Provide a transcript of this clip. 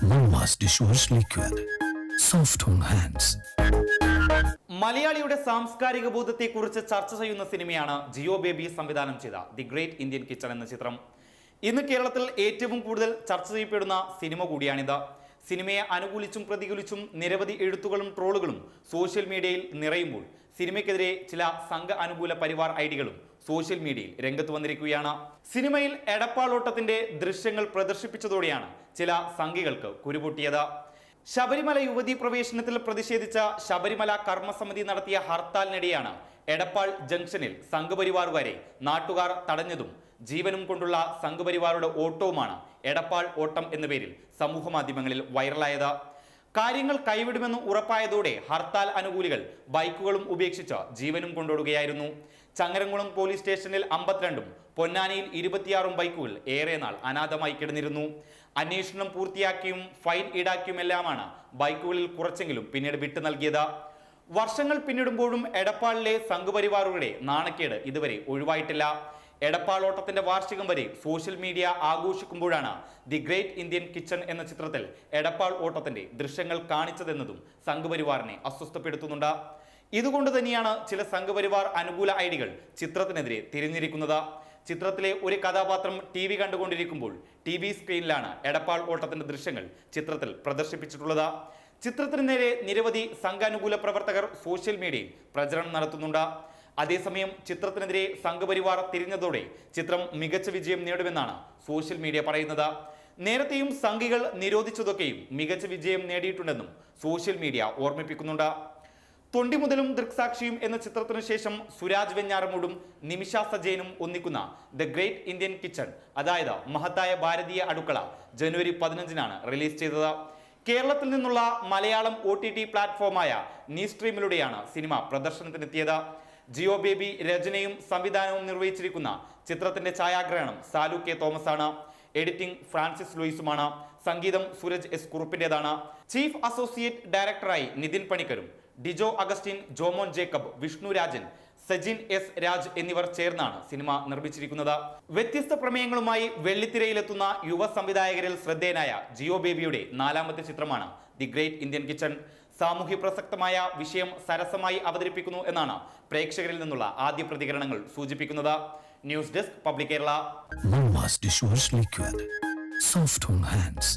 Mama's dishwash liquid. Soft on hands. മലയാളിയുടെ സാംസ്കാരിക ബോധത്തെക്കുറിച്ച് ചർച്ച ചെയ്യുന്ന സിനിമയാണ് ജിയോ ബേബി സംവിധാനം ചെയ്ത ദി ഗ്രേറ്റ് ഇന്ത്യൻ കിച്ചൺ എന്ന ചിത്രം ഇന്ന് കേരളത്തിൽ ഏറ്റവും കൂടുതൽ ചർച്ച ചെയ്യപ്പെടുന്ന സിനിമ കൂടിയാണിത് സിനിമയെ അനുകൂലിച്ചും പ്രതികൂലിച്ചും നിരവധി എഴുത്തുകളും ട്രോളുകളും സോഷ്യൽ മീഡിയയിൽ നിറയുമ്പോൾ സിനിമയ്ക്കെതിരെ ചില സംഘ അനുകൂല പരിവാർ ഐഡികളും സോഷ്യൽ മീഡിയയിൽ രംഗത്ത് വന്നിരിക്കുകയാണ്. സിനിമയിൽ എടപ്പാളോട്ടത്തിന്റെ ദൃശ്യങ്ങൾ പ്രദർശിപ്പിച്ചതോടെയാണ് ചില സംഘികൾക്ക് കുരുപൊട്ടിയത്. ശബരിമല യുവതി പ്രവേശനത്തിൽ പ്രതിഷേധിച്ച ശബരിമല കർമ്മസമിതി നടത്തിയ ഹർത്താലിനിടെയാണ് എടപ്പാൾ ജംഗ്ഷനിൽ സംഘപരിവാർ വരെ നാട്ടുകാർ തടഞ്ഞതും ജീവനും കൊണ്ടുള്ള സംഘപരിവാറുടെ ഓട്ടവുമാണ് എടപ്പാൾ ഓട്ടം എന്ന പേരിൽ സമൂഹ മാധ്യമങ്ങളിൽ വൈറലായത്. കാര്യങ്ങൾ കൈവിടുമെന്ന് ഉറപ്പായതോടെ ഹർത്താൽ അനുകൂലികൾ ബൈക്കുകളും ഉപേക്ഷിച്ച് ജീവനും കൊണ്ടോടുകയായിരുന്നു ചങ്ങരംകുളം പോലീസ് സ്റ്റേഷനിൽ അമ്പത്തിരണ്ടും പൊന്നാനിയിൽ ഇരുപത്തിയാറും ബൈക്കുകൾ ഏറെ നാൾ അനാഥമായി കിടന്നിരുന്നു. അന്വേഷണം പൂർത്തിയാക്കിയും ഫൈൻ ഈടാക്കിയുമെല്ലാമാണ് ബൈക്കുകളിൽ കുറച്ചെങ്കിലും പിന്നീട് വിട്ടു നൽകിയത്. വർഷങ്ങൾ പിന്നിടുമ്പോഴും എടപ്പാളിലെ സംഘപരിവാറുകളുടെ നാണക്കേട് ഇതുവരെ ഒഴിവായിട്ടില്ല. എടപ്പാളോട്ടത്തിന്റെ വാർഷികം വരെ സോഷ്യൽ മീഡിയ ആഘോഷിക്കുമ്പോഴാണ് ദി ഗ്രേറ്റ് ഇന്ത്യൻ കിച്ചൺ എന്ന ചിത്രത്തിൽ എടപ്പാൾ ഓട്ടത്തിന്റെ ദൃശ്യങ്ങൾ കാണിച്ചതെന്നതും സംഘപരിവാറിനെ അസ്വസ്ഥപ്പെടുത്തുന്നുണ്ട്. ഇതുകൊണ്ട് തന്നെയാണ് ചില സംഘപരിവാർ അനുകൂല ഐഡികൾ ചിത്രത്തിനെതിരെ തിരിഞ്ഞിരിക്കുന്നത്. ചിത്രത്തിലെ ഒരു കഥാപാത്രം ടി വി കണ്ടുകൊണ്ടിരിക്കുമ്പോൾ ടി വി സ്ക്രീനിലാണ് എടപ്പാൾ ഓട്ടത്തിന്റെ ദൃശ്യങ്ങൾ ചിത്രത്തിൽ പ്രദർശിപ്പിച്ചിട്ടുള്ളത്. ചിത്രത്തിന് നേരെ നിരവധി സംഘാനുകൂല പ്രവർത്തകർ സോഷ്യൽ മീഡിയയിൽ പ്രചരണം നടത്തുന്നുണ്ട്. അതേസമയം ചിത്രത്തിനെതിരെ സംഘപരിവാർ തിരിഞ്ഞതോടെ ചിത്രം മികച്ച വിജയം നേടുമെന്നാണ് സോഷ്യൽ മീഡിയ പറയുന്നത്. നേരത്തെയും സംഘികൾ നിരോധിച്ചതൊക്കെയും മികച്ച വിജയം നേടിയിട്ടുണ്ടെന്നും സോഷ്യൽ മീഡിയ ഓർമ്മിപ്പിക്കുന്നുണ്ട്. തൊണ്ടി മുതലും ദൃക്സാക്ഷിയും എന്ന ചിത്രത്തിനു ശേഷം സുരാജ് വെഞ്ഞാറമൂടും നിമിഷ സജയനും ഒന്നിക്കുന്ന ദ ഗ്രേറ്റ് ഇന്ത്യൻ കിച്ചൺ അതായത് മഹത്തായ ഭാരതീയ അടുക്കള ജനുവരി പതിനഞ്ചിനാണ് റിലീസ് ചെയ്തത്. കേരളത്തിൽ നിന്നുള്ള മലയാളം ഒ ടി ടി പ്ലാറ്റ്ഫോമായ നീ സ്ട്രീമിലൂടെയാണ് സിനിമ പ്രദർശനത്തിനെത്തിയത്. ജിയോ ബേബി രചനയും സംവിധാനവും നിർവഹിച്ചിരിക്കുന്ന ചിത്രത്തിന്റെ ഛായാഗ്രഹണം സാലു കെ തോമസ് ആണ് എഡിറ്റിംഗ് ഫ്രാൻസിസ് ലൂയിസുമാണ്. സംഗീതം സൂരജ് എസ് കുറുപ്പിന്റേതാണ്. ചീഫ് അസോസിയേറ്റ് ഡയറക്ടറായി നിതിൻ പണിക്കരും ഡിജോ അഗസ്റ്റിൻ ജോമോൻ ജേക്കബ് വിഷ്ണു രാജൻ സജിൻ എസ് രാജ് എന്നിവർ ചേർന്നാണ് സിനിമ നിർമ്മിച്ചിരിക്കുന്നത്. വ്യത്യസ്ത പ്രമേയങ്ങളുമായി വെള്ളിത്തിരയിലെത്തുന്ന യുവ സംവിധായകരിൽ ശ്രദ്ധേയനായ ജിയോ ബേബിയുടെ നാലാമത്തെ ചിത്രമാണ് ദി ഗ്രേറ്റ് ഇന്ത്യൻ കിച്ചൺ. സാമൂഹ്യ പ്രസക്തമായ വിഷയം സരസമായി അവതരിപ്പിക്കുന്നു എന്നാണ് പ്രേക്ഷകരിൽ നിന്നുള്ള ആദ്യ പ്രതികരണങ്ങൾ സൂചിപ്പിക്കുന്നത്. News desk public Kerala. Soft hands.